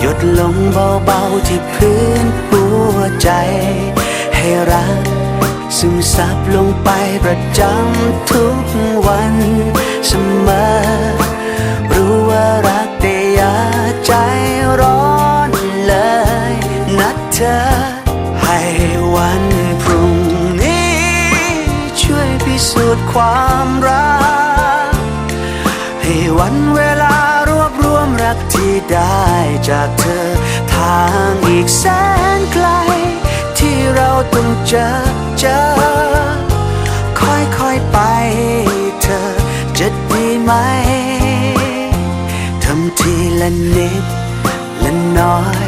หยดลงเบาๆที่พื้นหัวใจ ให้รักซึมซับลงไปประจำทุกวันเสมอ รู้ว่ารักแต่อย่าใจร้อนเลยนะเธอให้วันพรุ่งนี้ ช่วยพิสูจน์ความ จากเธอ ทางอีกแสนไกล ที่เราต้องเจอเจอ ค่อยๆไปเธอจะดีไหมทำทีละนิดละน้อย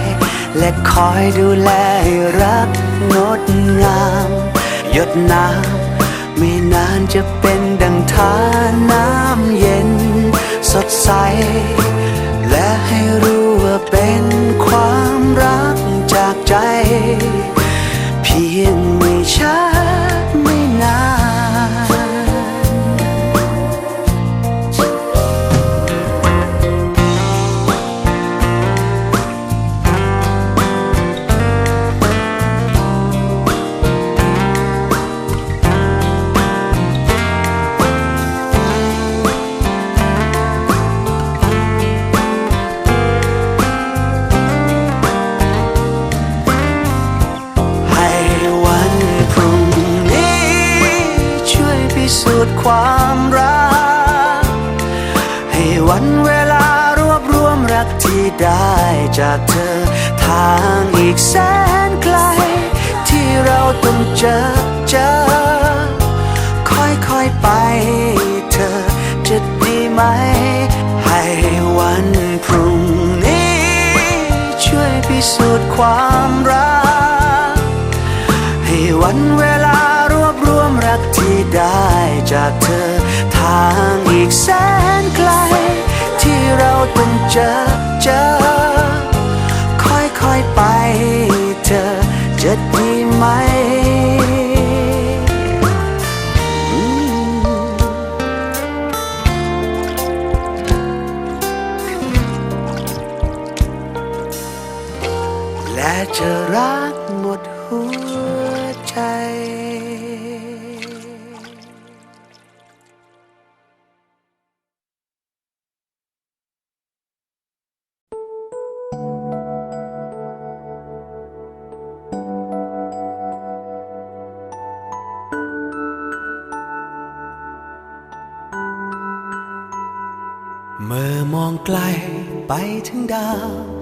และคอยดูแลรักงดงาม หยดน้ำไม่นานจะเป็นดังทานน้ำ พรุ่งนี้ช่วยพิสูจน์ความรัก ให้วันเวลารวบรวมรักที่ได้จากเธอ ทางอีกแสนไกล ที่เราต้องเจอเจอ ค่อยๆไปเธอจะดีไหม ให้วันพรุ่งนี้ ช่วยพิสูจน์ความรัก วันเวลารวบรวมรักที่ได้จากเธอ ทางอีกแสนไกล ที่เราต้องเจอ และจะรักหมดหัวใจเมื่อมองไกลไปถึงดาว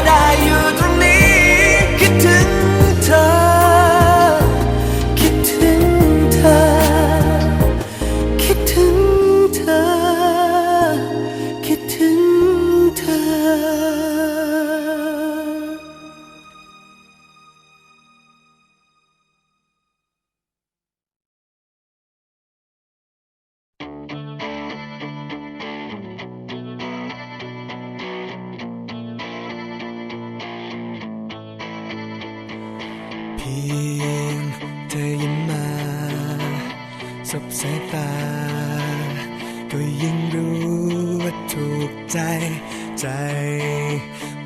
สบสายตา ก็ยิ่งรู้ว่าถูกใจ ใจ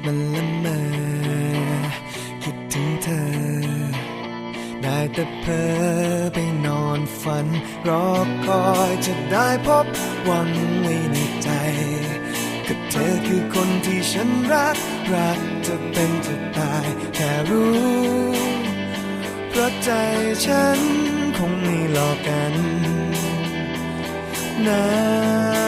มันละเมอคิดถึงเธอ ได้แต่เพ้อไปนอนฝัน รอคอยจะได้พบหวังไว้ในใจกับเธอคือคนที่ฉันรัก รักจะเป็นจะตาย แค่รู้เพราะใจฉัน คงไม่หลอกกันนะ